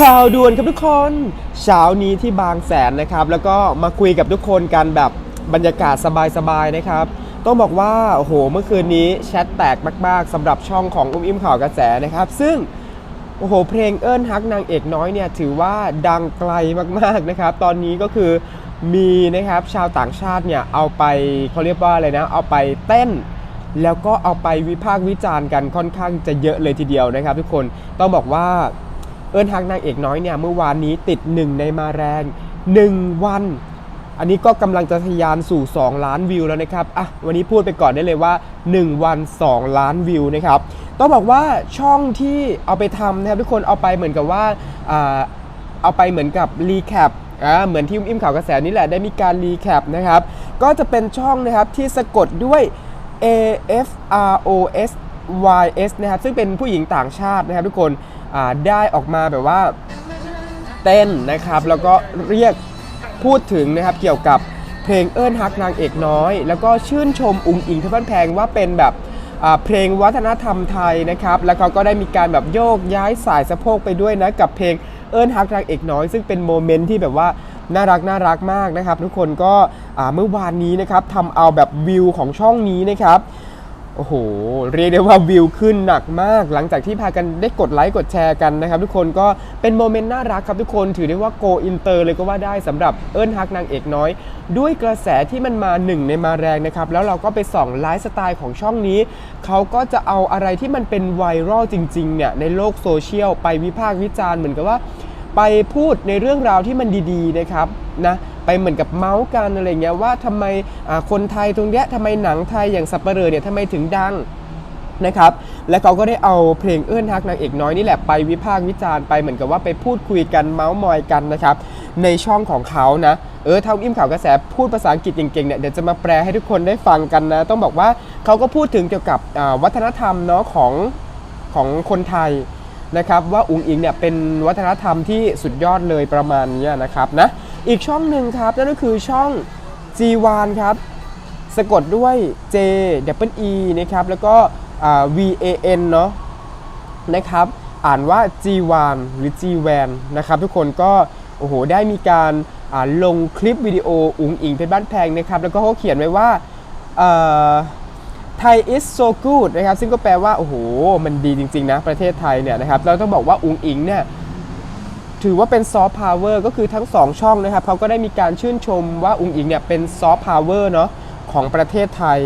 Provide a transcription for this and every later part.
ข่าวด่วนครับทุกคนเช้านี้ที่บางแสนนะครับ แล้วก็มาคุยกับทุกคนกันแบบบรรยากาศสบายๆนะครับ ต้องบอกว่าโอ้โหเมื่อคืนนี้แชทแตกมากๆสำหรับช่องของอุ้มอิ่มข่าวกระแสนะครับ ซึ่งโอ้โหเพลงเอิ้นฮักนางเอกน้อยเนี่ยถือว่าดังไกลมากๆนะครับ ตอนนี้ก็คือมีนะครับชาวต่างชาติเนี่ยเอาไปเขาเรียกว่าอะไรนะ เอาไปเต้นแล้วก็เอาไปวิพากษ์วิจารณ์กันค่อนข้างจะเยอะเลยทีเดียวนะครับ ทุกคนต้องบอกว่า เอิ้นฮักนางเอกน้อยเนี่ยเมื่อวานนี้ติดหนึ่งในมาแรง 1 วัน อันนี้ก็กำลังจะทะยานสู่ 2 ล้านวิวแล้วนะครับอะวันนี้พูดไปก่อนได้เลยว่า 1 วัน 2 ล้านวิวนะครับต้องบอกว่าช่องที่เอาไปทำนะครับทุกคนเอาไปเหมือนกับว่าเอาไปเหมือนกับรีแคปอ่าเหมือนที่อุ้มอิ่มข่าวกระแสนี่แหละได้มีการรีแคปนะครับก็จะเป็นช่องนะครับที่สะกดด้วย A F R O S Y S นะครับซึ่งเป็นผู้หญิงต่างชาตินะครับทุกคน ได้ออกมาแบบว่าเต้นนะครับ แล้วก็เรียกพูดถึงนะครับเกี่ยวกับเพลงเอิ้นฮักนางเอกน้อย แล้วก็ชื่นชมอุงอิงที่บ้านแพงว่าเป็นแบบเพลงวัฒนธรรมไทยนะครับ แล้วเขาก็ได้มีการแบบโยกย้ายสายสะโพกไปด้วยนะกับเพลงเอิ้นฮักนางเอกน้อย ซึ่งเป็นโมเมนต์ที่แบบว่าน่ารักน่ารักมากนะครับ ทุกคนก็เมื่อวานนี้นะครับทำเอาแบบวิวของช่องนี้นะครับ โอ้โห เรียกได้ว่าวิวขึ้นหนักมาก หลังจากที่พากันได้กดไลค์กดแชร์กันนะครับ ทุกคนก็เป็นโมเมนต์น่ารักครับทุกคนถือได้ว่าโกอินเตอร์เลยก็ว่าได้สำหรับเอิ้นฮักนางเอกน้อย ด้วยกระแสที่มันมาหนึ่งในมาแรงนะครับ แล้วเราก็ไปส่องไลฟ์สไตล์ของช่องนี้ เขาก็จะเอาอะไรที่มันเป็นไวรัลจริงๆเนี่ยในโลกโซเชียลไปวิพากษ์วิจารณ์เหมือนกับว่า ไปพูดในเรื่องราวที่มันดีๆนะครับนะ ไปเหมือนกับเมาส์กันอะไรเงี้ยว่าทำไมคนไทยตรงเนี้ยทำไมหนังไทยอย่างสัปเหร่อเนี่ยทำไมถึงดังนะครับ และเขาก็ได้เอาเพลงเอื้อนฮักนางเอกน้อยนี่แหละไปวิพากษ์วิจารณ์ไปเหมือนกับว่าไปพูดคุยกันเมาส์มอยกันนะครับในช่องของเขานะเออท่าอิ่มข่าวกระแสพูดภาษาอังกฤษเก่งๆเนี่ยเดี๋ยวจะมาแปลให้ทุกคนได้ฟังกันนะ ต้องบอกว่าเขาก็พูดถึงเกี่ยวกับวัฒนธรรมเนาะของของคนไทยนะครับว่าอุงอิงเนี่ยเป็นวัฒนธรรมที่สุดยอดเลยประมาณนี้นะครับนะ อีกช่องหนึ่งครับนั่นก็คือช่อง G1 ครับ สะกดด้วย J W E นะครับ แล้วก็อ่า V A N เนาะนะครับ อ่านว่า G1 หรือ G1 นะครับ ทุกคนก็โอ้โหได้มีการลงคลิปวิดีโออุงอิงเป็นบ้านแพงนะครับ แล้วก็เขาเขียนไว้ว่าไทย is so good นะครับ ซึ่งก็แปลว่า โอ้โห มันดีจริง ๆ นะ ประเทศไทยเนี่ยนะครับ เราต้องบอกว่าอุงอิงเนี่ย ถือว่าเป็นซอฟต์พาวเวอร์ก็คือทั้ง 2 ช่องนะครับเขาก็ได้มีการชื่นชมว่าอุงอิงเนี่ยเป็นซอฟต์พาวเวอร์เนาะของประเทศไทย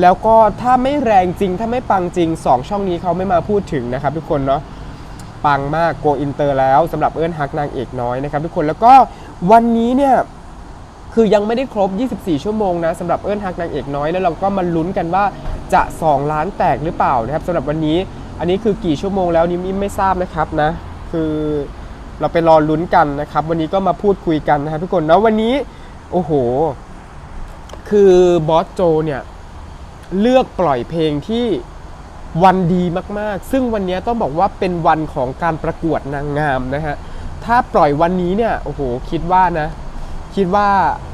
แล้วก็ถ้าไม่แรงจริงถ้าไม่ปังจริง 2 ช่องนี้เขาไม่มาพูดถึงนะครับทุกคนเนาะปังมากโกอินเตอร์แล้วสำหรับเอิ้นฮักนางเอกน้อยนะครับทุกคนแล้วก็วันนี้เนี่ยคือยังไม่ได้ครบ 24 ชั่วโมงนะสำหรับเอิ้นฮักนางเอกน้อยแล้วเราก็มาลุ้นกันว่าจะ 2 ล้านแตกหรือเปล่านะครับสำหรับวันนี้อันนี้คือกี่ชั่วโมงแล้วนี่ไม่ทราบนะครับนะ คือ เราไปรอลุ้นกันนะครับ วันนี้ก็มาพูดคุยกันนะครับทุกคนแล้ววันนี้โอ้โห คือบอสโจเนี่ย เลือกปล่อยเพลงที่วันดีมากๆ ซึ่งวันนี้ต้องบอกว่าเป็นวันของการประกวดนางงามนะฮะถ้าปล่อยวันนี้เนี่ยโอ้โหคิดว่านะ คิดว่า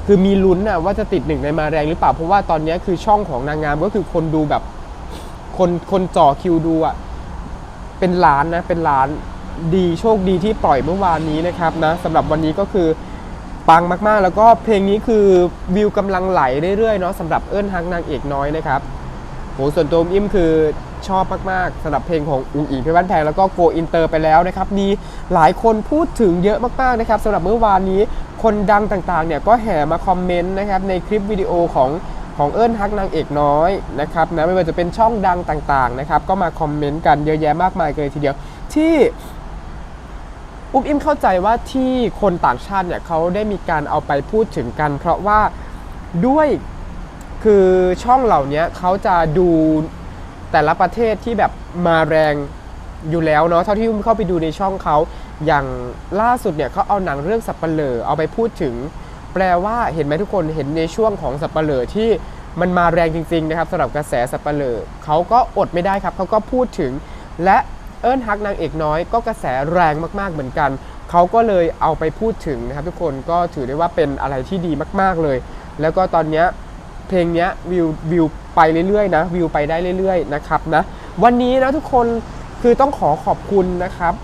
คือมีลุ้นนะว่าจะติดหนึ่งในมาแรงหรือเปล่าเพราะว่าตอนนี้คือช่องของนางงามก็คือคนดูแบบ คนคนจ่อคิวดูอะเป็นล้านนะเป็นล้าน ดีโชคดีที่ปล่อยเมื่อวานนี้นะครับนะสำหรับวันนี้ก็คือปังมากๆ แล้วก็เพลงนี้คือวิวกำลังไหลเรื่อยๆเนาะสำหรับเอิ้นฮักนางเอกน้อยนะครับโหส่วนตัวอิมคือชอบมากๆสำหรับเพลงของอุ๋งอิงเพชรบ้านแพงแล้วก็โกอินเตอร์ไปแล้วนะครับ มีหลายคนพูดถึงเยอะมากๆนะครับสำหรับเมื่อวานนี้คนดังต่างๆเนี่ยก็แห่มาคอมเมนต์นะครับในคลิปวิดีโอของของเอิ้นฮักนางเอกน้อยนะครับนะไม่ว่าจะเป็นช่องดังต่างๆนะครับก็มาคอมเมนต์กันเยอะแยะมากมายเลยทีเดียวที่ อุ๊บอิมเข้าใจว่าที่คนต่างชาติเนี่ยเขาได้มีการเอาไปพูดถึงกัน เพราะว่าด้วยคือช่องเหล่านี้เขาจะดูแต่ละประเทศที่แบบมาแรงอยู่แล้วเนาะเท่าที่อุ้มเข้าไปดูในช่องเขาอย่างล่าสุดเนี่ยเขาเอาหนังเรื่องสับปะเลอเอาไปพูดถึง แปลว่าเห็นไหมทุกคนเห็นในช่วงของสับปะเลอที่มันมาแรงจริงๆนะครับสำหรับกระแสสับปะเลอเขาก็อดไม่ได้ครับเขาก็พูดถึงและ เอิ้นฮักนางเอกน้อยก็กระแสแรงมากๆเหมือนกันเขาก็เลยเอาไปพูดถึงนะครับทุกคนก็ถือได้ว่าเป็นอะไรที่ดีมากๆเลย แล้วก็ตอนนี้เพลงนี้วิววิวไปเรื่อยๆนะวิวไปได้เรื่อยๆนะครับนะวันนี้นะทุกคนคือต้องขอขอบคุณนะครับ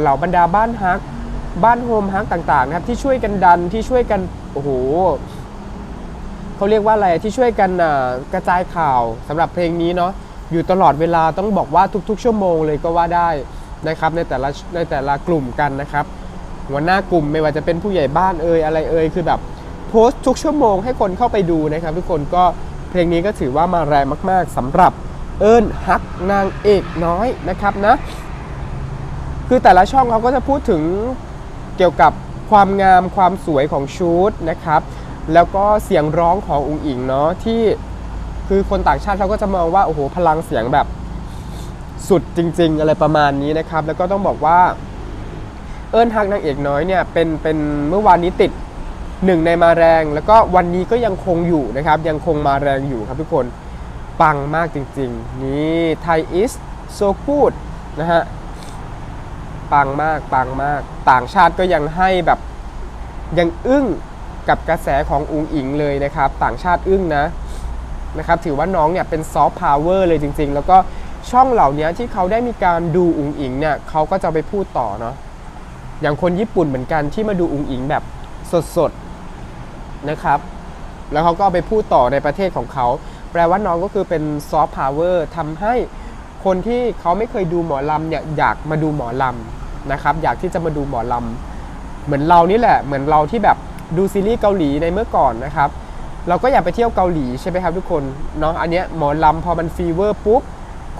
เหล่าบรรดาบ้านฮักบ้านโฮมฮักต่างๆนะครับที่ช่วยกันดันที่ช่วยกันโอ้โหเขาเรียกว่าอะไรที่ช่วยกันอ่ากระจายข่าวสำหรับเพลงนี้เนาะ อยู่ตลอดเวลาต้องบอกว่าทุกๆ ชั่วโมงเลยก็ว่าได้นะครับในแต่ละในแต่ละกลุ่มกันนะครับหัวหน้ากลุ่มไม่ว่าจะเป็นผู้ใหญ่บ้านเอ่ยอะไรเอ่ยคือแบบโพสต์ทุกชั่วโมงให้คนเข้าไปดูนะครับ ทุกคนก็เพลงนี้ก็ถือว่ามาแรงมากๆสำหรับเอิญฮักนางเอกน้อยนะครับนะคือแต่ละช่องเขาก็จะพูดถึงเกี่ยวกับความงามความสวยของชุดนะครับ แล้วก็เสียงร้องของอุ๋งอิงเนาะที่ คือคนต่างชาติเขาก็จะมองว่าโอ้โหพลังเสียงแบบสุดจริง ๆ อะไรประมาณนี้นะครับ แล้วก็ต้องบอกว่าเอิญฮักนางเอกน้อยเนี่ยเป็นเป็นเมื่อวานนี้ติดหนึ่งในมาแรง แล้วก็วันนี้ก็ยังคงอยู่นะครับ ยังคงมาแรงอยู่ครับทุกคนปังมากจริง ๆ นี่ไทย is so good นะฮะปังมากปังมาก ต่างชาติก็ยังให้แบบยังอึ้งกับกระแสของอุงอิงเลยนะครับ ต่างชาติอึ้งนะ นะครับถือว่าน้องเนี่ยเป็นซอฟต์พาวเวอร์เลยจริง ๆ แล้วก็ช่องเหล่านี้ที่เขาได้มีการดูอุงอิงเนี่ยเขาก็จะไปพูดต่อเนาะอย่างคนญี่ปุ่นเหมือนกันที่มาดูอุงอิงแบบสดๆนะครับ แล้วเขาก็ไปพูดต่อในประเทศของเขา แปลว่าน้องก็คือเป็นซอฟต์พาวเวอร์ทำให้คนที่เขาไม่เคยดูหมอลำเนี่ยอยากมาดูหมอลำนะครับอยากที่จะมาดูหมอลำเหมือนเรานี่แหละเหมือนเราที่แบบดูซีรีส์เกาหลีในเมื่อก่อนนะครับ เราก็อยากไปเที่ยวเกาหลีใช่ไหมครับทุกคนเนาะอันเนี้ยหมอลำพอมันฟีเวอร์ปุ๊บ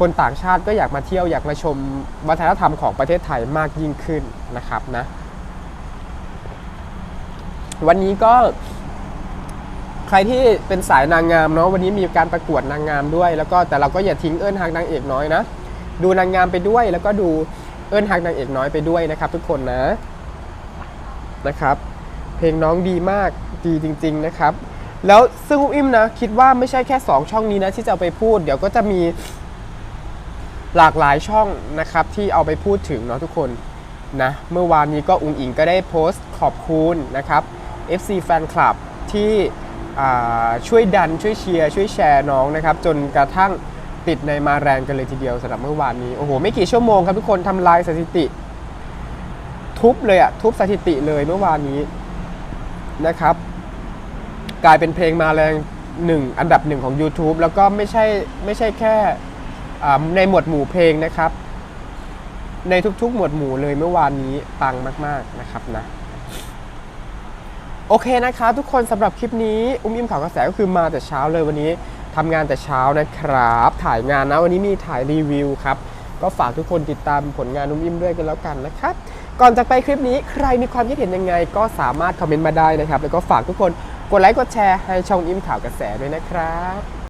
คนต่างชาติก็อยากมาเที่ยวอยากมาชมวัฒนธรรมของประเทศไทยมากยิ่งขึ้นนะครับนะวันนี้ก็ ใครที่เป็นสายนางงามเนาะวันนี้มีการประกวดนางงามด้วย แล้วก็แต่เราก็อย่าทิ้งเอิญฮักนางเอกน้อยนะดูนางงามไปด้วย แล้วก็ดูเอิญฮักนางเอกน้อยไปด้วยนะครับ ทุกคนนะนะครับ เพลงน้องดีมากดีจริง ๆนะครับ แล้วซึ่งอุ้มอิ่มนะคิดว่าไม่ใช่แค่ 2 ช่องนี้นะที่จะเอาไปพูด เดี๋ยวก็จะมีหลากหลายช่องนะครับที่เอาไปพูดถึงเนาะทุกคนนะเมื่อวานนี้ก็อุ้งอิงก็ได้โพสต์ขอบคุณนะครับ FC Fan Club ที่ช่วยดันช่วยเชียร์ช่วยแชร์น้องนะครับจนกระทั่งติดในมาแรงกันเลยทีเดียวสำหรับเมื่อวานนี้โอ้โหไม่กี่ชั่วโมงครับทุกคนทำลายสถิติ ทุบเลยอะทุบสถิติเลยเมื่อวานนี้นะครับ กลายเป็นเพลงมาแรงหนึ่งอันดับหนึ่งของ YouTube แล้วก็ไม่ใช่ไม่ใช่แค่ในหมวดหมู่เพลงนะครับ ในทุกๆ หมวดหมู่เลยเมื่อวานนี้ปังมาก ๆนะครับนะโอเคนะคะทุกคนสำหรับคลิปนี้ อุ้มอิ่มข่าวกระแสก็คือมาแต่เช้าเลยวันนี้ทำงานแต่เช้านะครับ ถ่ายงานนะวันนี้มีถ่ายรีวิวครับ ก็ฝากทุกคนติดตามผลงานอุ้มอิ่มด้วยกันแล้วกันนะครับ ก่อนจากไปคลิปนี้ใครมีความคิดเห็นยังไง ก็สามารถคอมเมนต์มาได้นะครับ แล้วก็ฝากทุกคน กดไลค์กดแชร์ให้ช่องอิ่มข่าวกระแสด้วยนะครับ